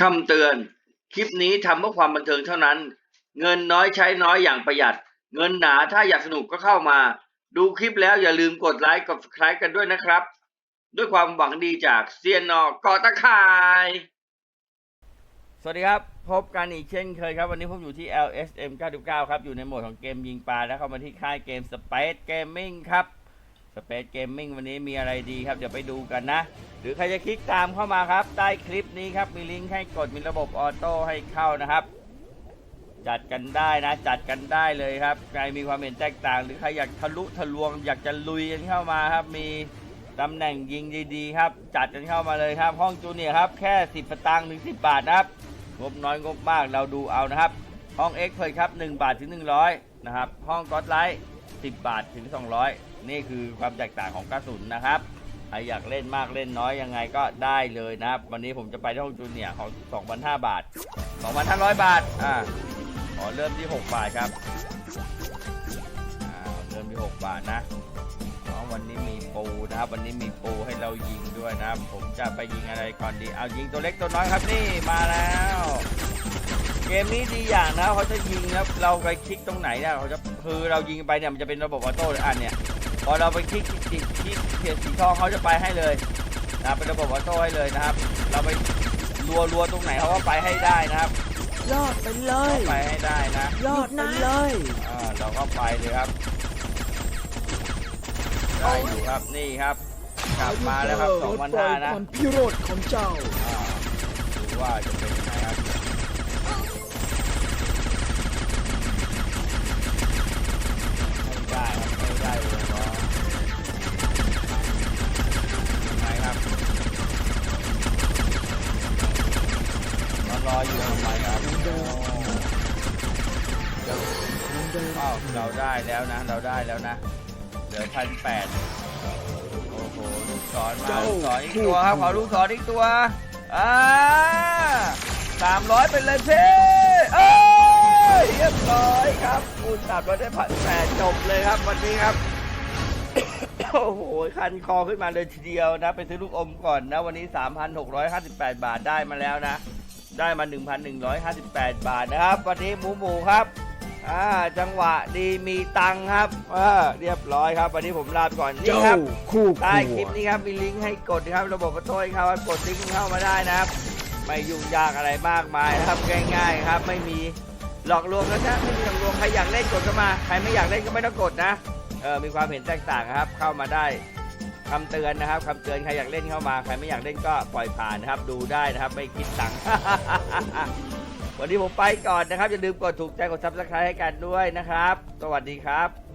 คำเตือน คลิปนี้ทำเพื่อความบันเทิงเท่านั้น เงินน้อยใช้น้อยอย่างประหยัด เงินหนาถ้าอยากสนุกก็เข้ามา ดูคลิปแล้วอย่าลืมกดไลค์กด subscribe กันด้วยนะครับ ด้วยความหวังดีจากเซียนนอกอตะข่าย สวัสดีครับ พบกันอีกเช่นเคยครับ วันนี้ผมอยู่ที่ LSM 99 ครับ อยู่ในโหมดของเกมยิงปลาแล้วเข้ามาที่ค่ายเกม Space Gaming ครับ Space Gaming วันนี้มีอะไรดีครับ เดี๋ยวไปดูกันนะ หรือใครจะคลิกตามเข้ามาครับ ใต้คลิปนี้ครับมีลิงก์ให้กดมีระบบออโต้ให้เข้านะครับ จัดกันได้นะ จัดกันได้เลยครับ ใครมีความเห็นแตกต่าง หรือใครอยากทะลุทะลวง อยากจะลุยกันเข้ามาครับ มีตำแหน่งยิงดีๆครับ จัดกันเข้ามาเลยครับ ห้องจูเนียครับแค่ 10สตางค์ถึง 10 บาทนะครับงบน้อยงบมากเราดูเอานะครับ ห้อง X เพิครับ 1 บาทถึง 100 นะครับ ห้องก็อดไลท์ 10 บาทถึง 200 นี่คือความแตกต่างของกระสุนนะครับใครอยากเล่นมากเล่นน้อยยังไงก็ได้เลยนะครับ วันนี้ผมจะไปที่ห้องจูเนียร์ของ2,500 บาท 2,500 บาท อ่าขอเริ่มที่ 6 บาทครับ อ่า เริ่มที่ 6 บาทนะวันนี้มีปูนะครับ วันนี้มีปูให้เรายิงด้วยนะครับ ผมจะไปยิงอะไรก่อนดี เอายิงตัวเล็กตัวน้อยครับนี่มาแล้ว เกมนี้ดีอย่างนะเขาจะยิงครับเราไปคลิกตรงไหนเนี่ยเขาจะคือเรายิงไปเนี่ยมันจะเป็นระบบออโต้เลยอันเนี่ยพอเราไปคลิกคลิกคลิกเขียนสีทองเขาจะไปให้เลยนะเป็นระบบออโต้ให้เลยนะครับ เราไปรัวรัวๆตรงไหนเขาก็ไปให้ได้นะครับยอดไปเลยไปให้ได้นะยอดไปเลยอ่าเราก็ไปเลยครับได้อยู่ครับนี่ครับ กลับมาแล้วครับสองพันห้านะความพิโรธของเจ้าอ่าดูว่าจะเป็นยังไง ออยู่ทำไมครับอ้าวเราได้แล้วนะ เราได้แล้วนะ เหลือพันแปดโอ้โห ลูกศรมาลูกศรอีกตัวครับขอลูกศรอีกตัว อ่าสามร้อยเป็นเลยเพ่เอ้ยเรียบร้อยครับคูณสามร้อยได้พันแปดจบเลยครับวันนี้ครับโอ้โห คันคอขึ้นมาเลยทีเดียวนะ ไปซื้อลูกอมก่อนนะ วันนี้ 3,658 บาทได้มาแล้วนะ ได้มา 1,158 บาทนะครับ วันนี้หมูหมูครับ อ่า จังหวะดีมีตังค์ครับอ่าเรียบร้อยครับ วันนี้ผมลาไปก่อนนี่เจ้าครับคู่ใต้ควคลิปนี้ครับ มีลิงก์ให้กดนะครับ ระบบประตูให้เขากดลิงก์เข้ามาได้นะครับ ไม่ยุ่งยากอะไรมากมายนะครับ ง่ายๆครับ ไม่มีหลอกลวงนะจ๊ะไม่มีหลอกลวง ใครอยากเล่นกดเข้ามา ใครไม่อยากเล่นก็ไม่ต้องกดนะ เออ มีความเห็นแตกต่างครับ เข้ามาได้ คำเตือนนะครับคำเตือนใครอยากเล่นเข้ามาใครไม่อยากเล่นก็ปล่อยผ่านนะครับ ดูได้นะครับไม่คิดตังค์วันนี้ผมไปก่อนนะครับอย่าลืมกดถูกใจกดซับสไครต์ให้กันด้วยนะครับ สวัสดีครับ